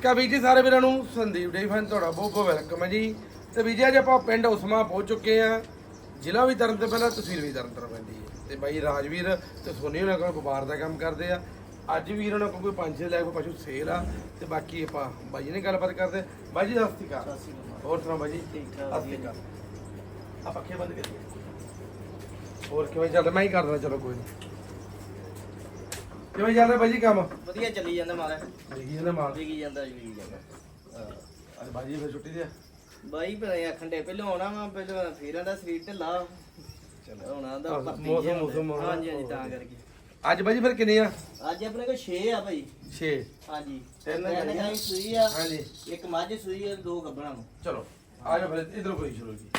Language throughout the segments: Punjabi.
ਨਮਸਕਾਰ ਵੀਰ ਜੀ ਸਾਰੇ ਵੀਰਾਂ ਨੂੰ ਸੰਦੀਪ ਡੇ ਫੈਨ ਤੁਹਾਡਾ ਬਹੁਤ ਬਹੁਤ ਵੈਲਕਮ ਹੈ ਜੀ। ਤੇ ਵੀਰ ਜੀ ਅੱਜ ਆਪਾਂ ਪਿੰਡ ਉਸਮਾ ਪਹੁੰਚ ਚੁੱਕੇ ਆ ਜ਼ਿਲ੍ਹਾ ਵੀ ਤਰਨ ਤੋਂ ਪਹਿਲਾਂ ਤਹਿਸੀਲ ਵੀ ਤਰਨ ਤੋਂ ਪੈਂਦੀ ਹੈ। ਤੇ ਬਾਈ ਰਾਜਵੀਰ ਤੇ ਸੋਨੀ ਉਹਨਾਂ ਕੋਲ ਵਪਾਰ ਦਾ ਕੰਮ ਕਰਦੇ ਆ। ਅੱਜ ਵੀਰ ਉਹਨਾਂ ਕੋਲ ਕੋਈ ਪੰਜ ਛੇ ਲੈ ਕੋਈ ਪਸ਼ੂ ਸੇਲ ਆ। ਤੇ ਬਾਕੀ ਆਪਾਂ ਬਾਈ ਜੀ ਨੇ ਗੱਲਬਾਤ ਕਰਦੇ ਬਾਈ ਜੀ ਸਤਿ ਸ਼੍ਰੀ ਅਕਾਲ। ਹੋਰ ਸੁਣਾਓ ਬਾਈ ਜੀ? ਠੀਕ ਠਾਕ ਸਤਿ ਸ਼੍ਰੀ ਅਕਾਲ। ਆ ਪੱਖੇ ਬੰਦ ਕਰੀਏ। ਹੋਰ ਕਿਵੇਂ ਚੱਲ ਮੈਂ ਹੀ ਕਰਦਾ ਚਲੋ ਕੋਈ ਨਹੀਂ ਕਿਵੇਂ ਚੱਲ ਰਿਹਾ ਬਾਈ ਜੀ ਕੰਮ? ਵਧੀਆ ਚੱਲੀ ਜਾਂਦਾ ਮਾਰਾ ਦੇਖੀ ਜਾਂਦਾ ਮਾਲ। ਵਿਕੀ ਜਾਂਦਾ ਜੀ ਵਿਕੀ ਜਾਂਦਾ। ਅੱਜ ਬਾਜੀ ਫਿਰ ਛੁੱਟੀ ਤੇ ਆ? ਬਾਈ ਭਲੇ ਆਖਣ ਦੇ ਪਹਿਲਾਂ ਆਉਣਾ ਵਾ ਪਹਿਲਾਂ ਫੇਰਾਂ ਦਾ ਸਰੀਰ ਢਿੱਲਾ ਹੋਣਾ ਦਾ ਭਰਤੀ ਮੌਸਮ-। ਮੌਸਮ। ਹਾਂਜੀ ਹਾਂਜੀ ਤਾਂ ਕਰਕੇ। ਅੱਜ ਬਾਜੀ ਫਿਰ ਕਿੰਨੇ ਆ? ਅੱਜ ਆਪਣੇ ਕੋਲ 6 ਆ ਭਾਈ 6 ਹਾਂਜੀ। ਤਿੰਨ। ਗਾਈ ਸੂਈ ਆ। ਹਾਂਜੀ। ਇੱਕ ਮੱਝ ਸੂਈ ਆ ਦੋ ਗੱਬਣਾ ਨੂੰ ਚਲੋ ਆ ਜਾਓ ਫਿਰ ਇਧਰ ਕੋਈ ਸ਼ੁਰੂ ਜੀ।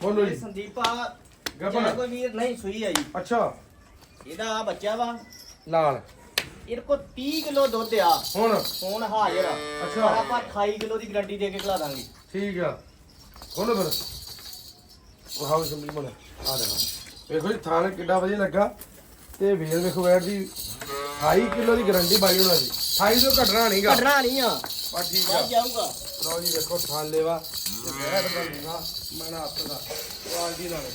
ਬੋਲੋ ਜੀ। ਸੰਦੀਪਾ ਗੱਭਣ। ਜਿਹੜਾ ਕੋਈ ਵੀਰ ਨਹੀਂ ਸੂਈ ਆ ਜੀ। ਅੱਛਾ। ਇਹਦਾ ਆ ਬੱਚਾ ਵਾ। ਨਾਲ ਇਹਦੇ ਕੋਲ 30 ਕਿਲੋ ਦੁੱਧ ਆ। ਹੁਣ? ਹੁਣ ਹਾਜ਼ਰ ਆ। ਅੱਛਾ। ਪਰ ਆਪਾਂ 28 ਕਿਲੋ ਦੀ ਗਾਰੰਟੀ ਦੇ ਕੇ ਖਿਲਾ ਦਾਂਗੇ। ਠੀਕ ਆ। ਬੋਲੋ ਫਿਰ। ਉਹ ਹਾਉਸ ਸੰਭੀ ਮਨ ਆ ਦੇਖੋ ਵੇਖੋ ਜੀ ਥਾਣ ਕਿੱਡਾ ਵਧੀਆ ਲੱਗਾ। ਤੇ ਵੇਲ ਵੇਖੋ ਬੈਠ ਦੀ 28 ਕਿਲੋ ਦੀ ਗਾਰੰਟੀ ਬਾਈ ਹੋਣਾ ਜੀ। 28 ਤੋਂ ਘਟਣਾ ਨਹੀਂਗਾ। ਕੱਢਣਾ ਨਹੀਂ ਆ। ਬਾ ਠੀਕ ਆ। ਵੱਧ ਜਾਊਗਾ। ਲਓ ਜੀ ਵੇਖੋ ਥਾਣ ਲੈਵਾ। ਤੇ ਬੈਠ ਦਾ ਲੂਗਾ ਮਨਾ ਹੱਥ ਦਾ। ਕੁਆਲਿਟੀ ਨਾਲ।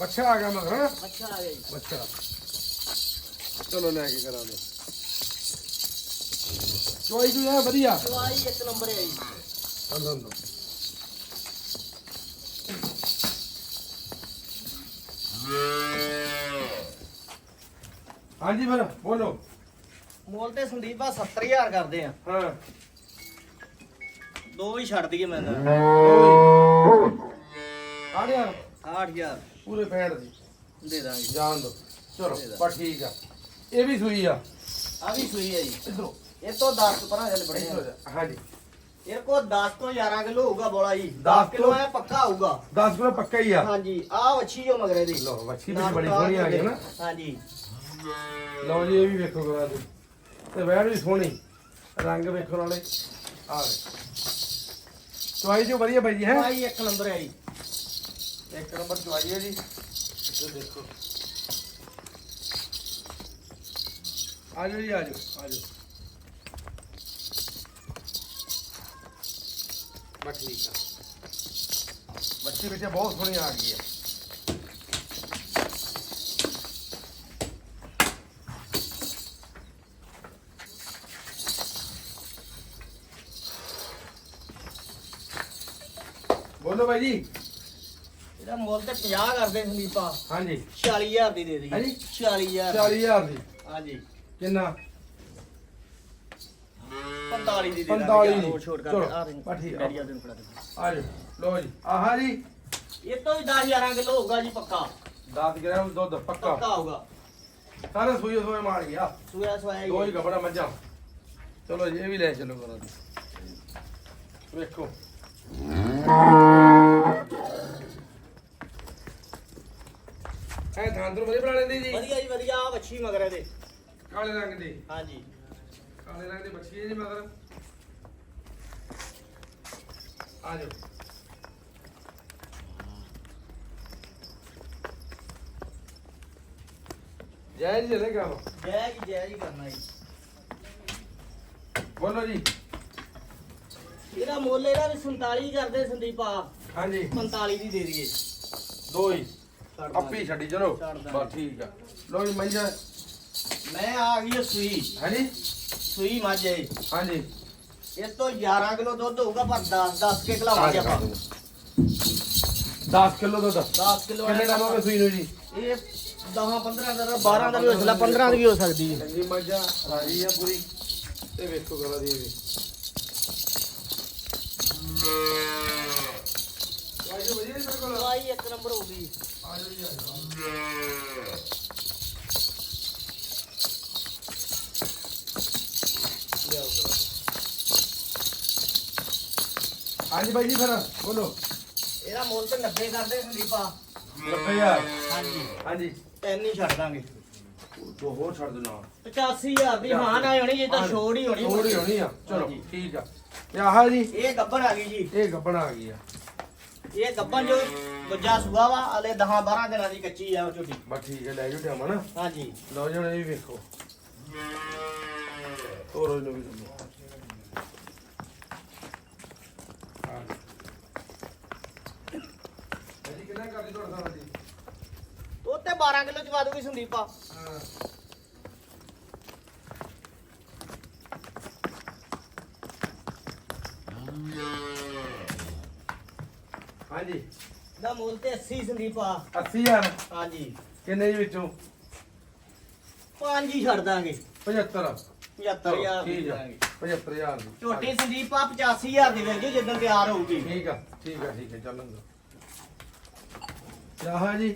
ਬੱਚਾ ਆ ਗਿਆ ਮਗਰ ਅੱਛਾ ਆ ਗਿਆ ਜੀ। ਬੱਚਾ ਚਲੋ ਲੈ ਕੇ ਕਰਾਂਗੇ ਚੋਈ ਜੂ ਹੈ ਵਧੀਆ। ਦਵਾਈ ਇੱਕ ਨੰਬਰ ਹੈ ਜੀ। ਅੰਦਰ ਅੰਦਰ ਹਾਂਜੀ ਫਿਰ ਬੋਲੋ। ਮੋਲ ਤੇ ਸੰਦੀਪ ਆ 70000 ਕਰਦੇ ਆ। ਹਾਂ। ਦੋ ਹੀ ਛੱਡ ਦਈਏ ਮੈਂ ਤਾਂ। ਆ ਗਿਆ 8000 ਪੂਰੇ ਪੈਂਟ ਦੀ। ਦੇ ਦਾਂਗੇ। ਜਾਣ ਦੋ। ਚਲੋ ਬਸ ਠੀਕ ਆ। ਇਹ ਵੀ ਸੂਈ ਆ। ਆ ਵੀ ਸੂਈ ਹੈ ਜੀ। ਇਧਰੋਂ। ਇਹ ਤੋਂ 10 ਪਰਾਂ ਚੱਲ ਬੜੇ ਆ। ਹਾਂਜੀ। ਇਹ ਕੋ 10 ਤੋਂ 11 ਕਿਲੋ ਹੋਊਗਾ ਬੋਲਾ ਜੀ। 10 ਦਸ ਕਿਲੋ ਤੋਂ- ਐ ਪੱਕਾ ਹੋਊਗਾ। 10 ਕਿਲੋ ਪੱਕਾ ਹੀ ਆ। ਹਾਂਜੀ। ਆ ਵੱਛੀ ਜੋ ਮਗਰੇ ਦੀ। ਲਓ ਵੱਛੀ ਵੀ ਬੜੀ ਸੋਹਣੀ ਆ ਗਈ ਨਾ। ਹਾਂਜੀ। ਲਓ ਜੀ ਇਹ ਵੀ ਵੇਖੋ ਗਵਾ ਦੇ। ਤੇ ਵੈੜ ਵੀ ਸੋਹਣੀ। ਰੰਗ ਵੇਖੋ ਨਾਲੇ ਆ ਵੇ ਚੁਆਈ ਜੋ ਵਧੀਆ ਬਾਈ ਜੀ ਹੈ? ਭਾਈ ਇੱਕ ਨੰਬਰ ਹੈ ਜੀ। ਇੱਕ ਨੰਬਰ ਚੁਆਈ ਹੈ ਜੀ। ਤੇ ਦੇਖੋ। ਆ ਜਾਓ ਜੀ ਆ ਜਾਓ ਆ ਜਾਓ ਬਸ ਠੀਕ ਆ ਬੱਚੇ ਬੱਚੇ ਬਹੁਤ ਸੋਹਣੀ ਆ ਗਈ ਹੈ ਬੋਲੋ ਬਾਈ ਜੀ ਇਹਦਾ ਮੁੱਲ ਤੇ 50 ਕਰਦੇ ਸੰਦੀਪਾ ਹਾਂਜੀ 46000 ਦੀ ਦੇ ਦਈਏ ਹਾਂਜੀ? 46000 40000 ਦੀ ਹਾਂਜੀ ਕਿੰਨਾ 45 ਦੀ ਦੇ 45 ਦੀ। ਛੋਟ ਆ ਰਹੀ ਬਸ ਠੀਕ ਆ। ਡੈਡੀ ਆ ਦਿਨ ਫੜਾ ਦੇ ਆ ਜਾਓ ਲਓ ਜੀ ਆਹਾ ਜੀ। ਇਹ ਤੋਂ ਵੀ 10 11 ਕਿਲੋ ਹੋਊਗਾ ਜੀ ਪੱਕਾ। 10 ਗ੍ਰਾਮ ਦੁੱਧ ਪੱਕਾ। ਪੱਕਾ ਹੋਊਗਾ। ਸਾਰੇ ਸੂਈ ਸੂਏ ਮਾਰ ਗਿਆ। ਸੂਆ ਸਵਾਇਆ ਦੋ ਹੀ ਜੀ ਮੱਝਾਂ। ਚਲੋ ਜੀ ਇਹ ਵੀ ਲੈ ਚਲੋ ਕਰਾਂ ਦੀ। ਵੇਖੋ। ਐ ਥਾਂਦਰ ਵਧੀਆ ਬਣਾ ਲੈਂਦੇ ਜੀ। ਵਧੀਆ ਜੀ ਵਧੀਆ ਆ ਵੱਛੀ ਮਗਰੇ ਦੇ ਕਾਲੇ ਰੰਗ ਦੀ। ਹਾਂਜੀ। ਕਾਲੇ ਰੰਗ ਦੀ ਬੱਚੀ ਜੀ ਮਗਰ। ਆ ਜਾਓ। ਜੈ ਜੀ ਜਲੇ ਕੰਮ। ਜੈ ਜੀ ਜੈ ਜੀ ਕਰਨਾ ਜੀ। ਬੋਲੋ ਜੀ। ਇਹਦਾ ਮੁੱਲ ਇਹਦਾ ਵੀ 47 ਕਰਦੇ ਸੰਦੀਪਾ ਹਾਂਜੀ। 45 ਦੀ ਦੇ ਦਈਏ। ਦੋ ਹੀ। ਹੀ ਛੱਡੀ ਚਲੋ। ਬਸ ਠੀਕ ਆ। ਲੋ ਜੀ ਮੰਜਾ। ਮੈਂ ਆ ਗਈ ਆ ਸੂਈ। ਹਾਂਜੀ। ਸੂਈ ਮੱਝ। ਹੈ ਹਾਂਜੀ। ਇਸ ਤੋਂ 11 ਕਿਲੋ ਦੁੱਧ ਹੋਊਗਾ ਪਰ 10 10 ਕੇ ਖਲਾਵਾਂਗੇ ਆਪਾਂ। 10 ਕਿਲੋ ਦੁੱਧ। 10 ਕਿਲੋ ਕਿੰਨੇ ਟਾਈਮ ਹੋ ਗਏ ਸੂਈ ਨੂੰ ਜੀ? ਇਹ 10 15 ਦਾ 12 ਦਾ ਵੀ ਹੋ ਸਕਦਾ। 15 ਦੀ ਵੀ ਹੋ ਸਕਦੀ ਹੈ। ਚੰਗੀ ਮੱਝਾ ਰਾਜੀ ਆ ਪੂਰੀ। ਤੇ ਵੇਖੋ ਗਲਾ ਦੀ ਵੀ। ਜੀ ਦਵਾਈ ਇੱਕ ਨੰਬਰ ਹੋਊਗੀ ਆਜੋ ਜੀ ਆਜੋ ਲਿਆਓ ਹਾਂਜੀ ਬਾਈ ਜੀ ਫਿਰ ਬੋਲੋ। ਇਹਦਾ ਮੁੱਲ ਤੇ 90 ਕਰਦੇ ਸੰਦੀਪਾ 90000 ਹਾਂਜੀ। ਹਾਂਜੀ। ਤਿੰਨ ਹੀ ਛੱਡ ਦਾਂਗੇ। ਦੋ ਹੋਰ ਛੱਡ ਦੋ ਨਾਲ 85000 ਦੀ ਹਾਂ ਨਾ ਹੋਣੀ ਜੇ ਤਾਂ ਛੋੜ ਹੀ ਹੋਣੀ। ਥੋੜੀ ਹੋਣੀ ਆ। ਚਲੋ। ਠੀਕ ਆ। ਤੇ ਆਹ ਜੀ। ਇਹ ਗੱਬਣ ਆ ਗਈ ਜੀ। ਇਹ ਗੱਬਣ ਆ ਗਈ ਆ। ਇਹ ਗੱਬਣ ਜੋ ਦੂਜਾ ਸੁਆ ਵਾ ਹਲੇ 10 12 ਦਿਨਾਂ ਦੀ ਕੱਚੀ ਆ ਉਹ ਝੋਟੀ ਬਸ ਠੀਕ ਹੈ ਲੈ ਜੋ ਟਾਈਮ ਨਾ ਹਾਂਜੀ। ਲਓ ਜਣ ਇਹ ਵੀ ਵੇਖੋ। ਹੋਰ ਉਹ ਵੀ ਦਿੰਦੇ 12 ਕਿਲੋ ਚਵਾ ਦੂਗੀ ਸੰਦੀਪਾ ਹਾਂ ਹਾਂਜੀ। ਦਾ ਮੁੱਲ ਤੇ 80 ਸੰਦੀਪਾ 80000 ਹਾਂਜੀ। ਕਿੰਨੇ ਦੇ ਵਿੱਚੋਂ? ਪੰਜ ਹੀ ਛੱਡ ਦਾਂਗੇ। 75 75000 ਦੀ ਠੀਕ ਆ। ਦਾਂਗੇ। 75000 ਦੀ। ਝੋਟੀ ਸੰਦੀਪਾ 85000 ਦੀ ਵੇਚ ਜਦੋਂ ਤਿਆਰ ਹੋਊਗੀ। ਠੀਕ ਆ ਠੀਕ ਆ ਠੀਕ ਆ ਚੱਲਣ ਚਾਹਾ ਜੀ।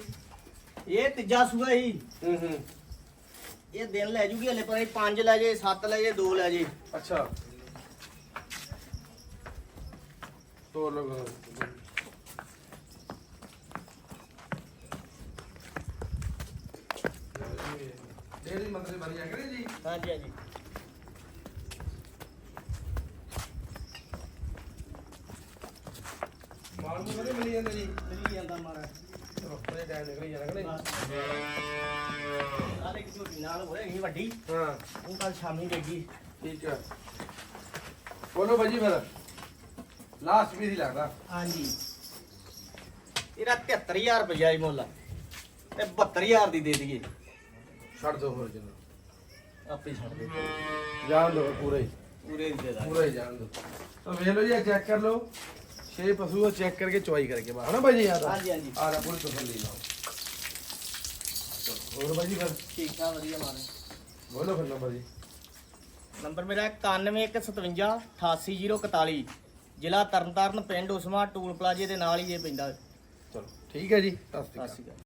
ਇਹ ਤੀਜਾ ਸੂਆ ਹੀ ਹੂੰ ਹੂੰ। ਇਹ ਦਿਨ ਲੈ ਜੂਗੀ ਹਲੇ ਪਰ 5 ਲੈ ਜੇ 7 ਲੈ ਜੇ 2 ਲੈ ਜੇ। ਅੱਛਾ। ਤੋਰ ਲੋ ਡੇਰੀ ਮੰਤਰੀ ਬਣੀ ਕਰੇ ਜੀ। ਹਾਂਜੀ ਹਾਂਜੀ। ਮਾਲ ਨੂੰ ਕਦੇ ਮਿਲੀ ਜਾਂਦੇ ਜੀ। ਮਿਲੀ ਜਾਂਦਾ ਮਾਰਾ ਇਹ ਟਾਈਮ ਨਿਕਲ ਜਾਣਾ ਕਰੇ ਆਲੇ ਕਿ ਝੋਟੀ ਨਾਲ ਹੋਏਗੀ ਵੱਡੀ ਹਾਂ। ਉਹ ਕੱਲ ਸ਼ਾਮੀ ਵੇਗੀ ਠੀਕ ਆ ਬੋਲੋ ਭਾਜੀ ਫਿਰ ਲਾਸਟ ਵੀ ਹੀ। ਲੱਗਦਾ ਹਾਂਜੀ ਇਹਦਾ 73000 ਰੁਪਇਆ ਹੀ। ਮੁੱਲ। ਤੇ 72000 ਦੀ ਦੇ ਦਈਏ ਛੱਡ ਦੋ ਹੋਰ ਜਨਾ। ਆਪੇ ਛੱਡ ਦੇ। ਜਾਣ ਦੋ ਪੂਰੇ। ਪੂਰੇ ਦੀ ਦੇ ਜਾਣ ਦੋ। ਤਾਂ ਵੇਖ ਲਓ ਜੀ ਚੈੱਕ ਕਰ ਲਓ। ਛੇ ਪਸ਼ੂ ਆ ਚੈੱਕ ਕਰਕੇ ਚੁਆਈ ਕਰਕੇ ਬਾਹਰ ਨਾ ਭਾਈ ਜੀ ਯਾਰ ਹਾਂਜੀ, ਹਾਂਜੀ। ਆ ਲੈ ਪੂਰੀ ਤਸੱਲੀ ਲਾਓ ਚਲੋ, ਹੋਰ ਭਾਈ ਜੀ ਫਿਰ? ਠੀਕ ਠਾਕ ਵਧੀਆ ਮਾਰੇ ਬੋਲੋ ਫਿਰ ਨੰਬਰ ਜੀ। ਨੰਬਰ ਮੇਰਾ 9157 88041 ਜ਼ਿਲ੍ਹਾ ਤਰਨਤਾਰਨ ਪਿੰਡ ਉਸਮਾ ਟੂਲ ਪਲਾਜੇ ਦੇ ਨਾਲ ਹੀ ਇਹ ਪੈਂਦਾ ਚਲੋ ਠੀਕ ਹੈ ਜੀ ਸਤਿ ਸ਼੍ਰੀ ਸਤਿ ਅਕਾਲ ਸ਼੍ਰੀ ਅਕਾਲ।